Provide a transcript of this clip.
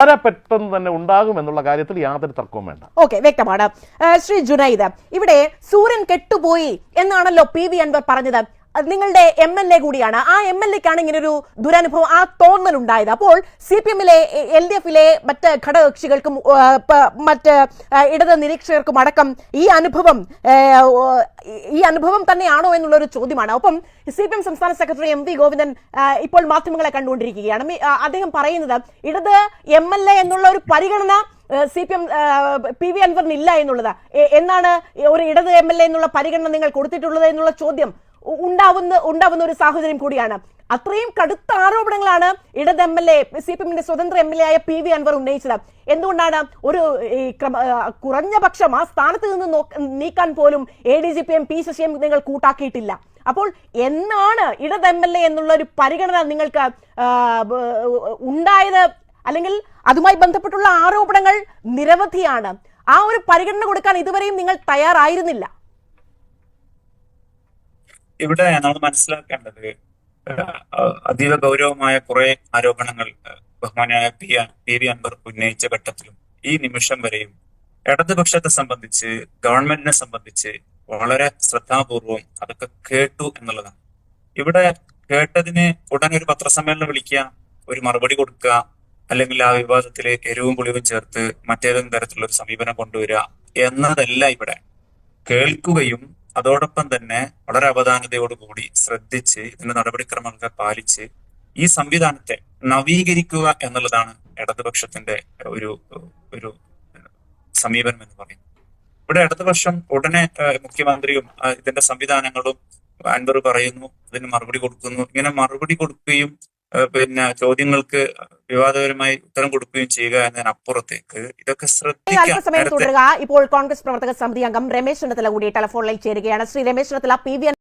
വളരെ പെട്ടെന്ന് തന്നെ ഉണ്ടാകും എന്നുള്ള കാര്യത്തിൽ യാതൊരു തർക്കവും വേണ്ട. ഓക്കെ വ്യക്തമാണ്. ശ്രീ ജുനൈദ് ഇവിടെ സൂര്യൻ കെട്ടുപോയി എന്നാണല്ലോ പി വി അൻവർ പറഞ്ഞത്. നിങ്ങളുടെ എം എൽ എ കൂടിയാണ്. ആ എം എൽ എക്കാണ് ഇങ്ങനെ ഒരു ദുരനുഭവം ആ തോന്നൽ ഉണ്ടായത് അപ്പോൾ സി പി എമ്മിലെ എൽ ഡി എഫിലെ മറ്റ് ഘടകകക്ഷികൾക്കും മറ്റ് ഇടത് നിരീക്ഷകർക്കും അടക്കം ഈ അനുഭവം ഈ അനുഭവം തന്നെയാണോ എന്നുള്ള ഒരു ചോദ്യമാണ്. ഒപ്പം സി പി എം സംസ്ഥാന സെക്രട്ടറി എം വി ഗോവിന്ദൻ ഇപ്പോൾ മാധ്യമങ്ങളെ കണ്ടുകൊണ്ടിരിക്കുകയാണ്. അദ്ദേഹം പറയുന്നത് ഇടത് എം എൽ എ എന്നുള്ള ഒരു പരിഗണന C P M P V അൻവറിന് ഇല്ല എന്നുള്ളത് എന്നാണ് ഒരു ഇടത് എം എൽ എ എന്നുള്ള പരിഗണന നിങ്ങൾ കൊടുത്തിട്ടുള്ളത് എന്നുള്ള ചോദ്യം. ഉണ്ടാവുന്ന ഉണ്ടാവുന്ന ഒരു സാഹചര്യം കൂടിയാണ്. അത്രയും കടുത്ത ആരോപണങ്ങളാണ് ഇടത് M L A C P എമ്മിന്റെ സ്വതന്ത്ര എം എൽ എ ആയ പി വി അൻവർ ഉന്നയിച്ചത്. എന്തുകൊണ്ടാണ് ഒരു കുറഞ്ഞ പക്ഷം ആ സ്ഥാനത്ത് നിന്ന് നീക്കാൻ പോലും A D G P M P ശശിയും നിങ്ങൾ കൂട്ടാക്കിയിട്ടില്ല. അപ്പോൾ എന്നാണ് ഇടത് എം എൽ എ എന്നുള്ള ഒരു പരിഗണന നിങ്ങൾക്ക് ഉണ്ടായത്? അല്ലെങ്കിൽ അതുമായി ബന്ധപ്പെട്ടുള്ള ആരോപണങ്ങൾ നിരവധിയാണ്. ആ ഒരു പരിഗണന കൊടുക്കാൻ ഇതുവരെയും നിങ്ങൾ തയ്യാറായിരുന്നില്ല. ഇവിടെ നമ്മൾ മനസ്സിലാക്കേണ്ടത്? അതീവ ഗൗരവമായ കുറെ ആരോപണങ്ങൾ ബഹുമാനായ പി പി വി അൻവർ ഉന്നയിച്ച ഘട്ടത്തിലും ഈ നിമിഷം വരെയും ഇടതുപക്ഷത്തെ സംബന്ധിച്ച് ഗവൺമെന്റിനെ സംബന്ധിച്ച് വളരെ ശ്രദ്ധാപൂർവം അതൊക്കെ കേട്ടു എന്നുള്ളതാണ്. ഇവിടെ കേട്ടതിന് ഉടനെ ഒരു പത്രസമ്മേളനം വിളിക്കുക ഒരു മറുപടി കൊടുക്കുക അല്ലെങ്കിൽ ആ വിവാദത്തിൽ എരിവും പുളിവും ചേർത്ത് മറ്റേതെങ്കിലും തരത്തിലുള്ള ഒരു സമീപനം കൊണ്ടുവരിക എന്നതല്ല ഇവിടെ. കേൾക്കുകയും അതോടൊപ്പം തന്നെ വളരെ അവധാനതയോടുകൂടി ശ്രദ്ധിച്ച് ഇതിന്റെ നടപടിക്രമങ്ങളൊക്കെ പാലിച്ച് ഈ സംവിധാനത്തെ നവീകരിക്കുക എന്നുള്ളതാണ് ഇടതുപക്ഷത്തിന്റെ ഒരു ഒരു സമീപനം എന്ന് പറയുന്നത്. ഇവിടെ ഇടതുപക്ഷം ഉടനെ മുഖ്യമന്ത്രിയും ഇതിന്റെ സംവിധാനങ്ങളും അൻവർ പറയുന്നു ഇതിന് മറുപടി കൊടുക്കുന്നു. ഇങ്ങനെ മറുപടി കൊടുക്കുകയും പിന്നെ ചോദ്യങ്ങൾക്ക് വിവാദപരമായി ഉത്തരം കൊടുക്കുകയും ചെയ്യുക എന്നതിനപ്പുറത്തേക്ക് ഇതൊക്കെ ശ്രദ്ധിക്കുക ശ്രദ്ധിക്കാം. ഇപ്പോൾ കോൺഗ്രസ് പ്രവർത്തക സമിതി അംഗം രമേശ് ചെന്നിത്തല കൂടി ടെലിഫോണിൽ ചേരുകയാണ്. Shri Ramesh Chennithala P V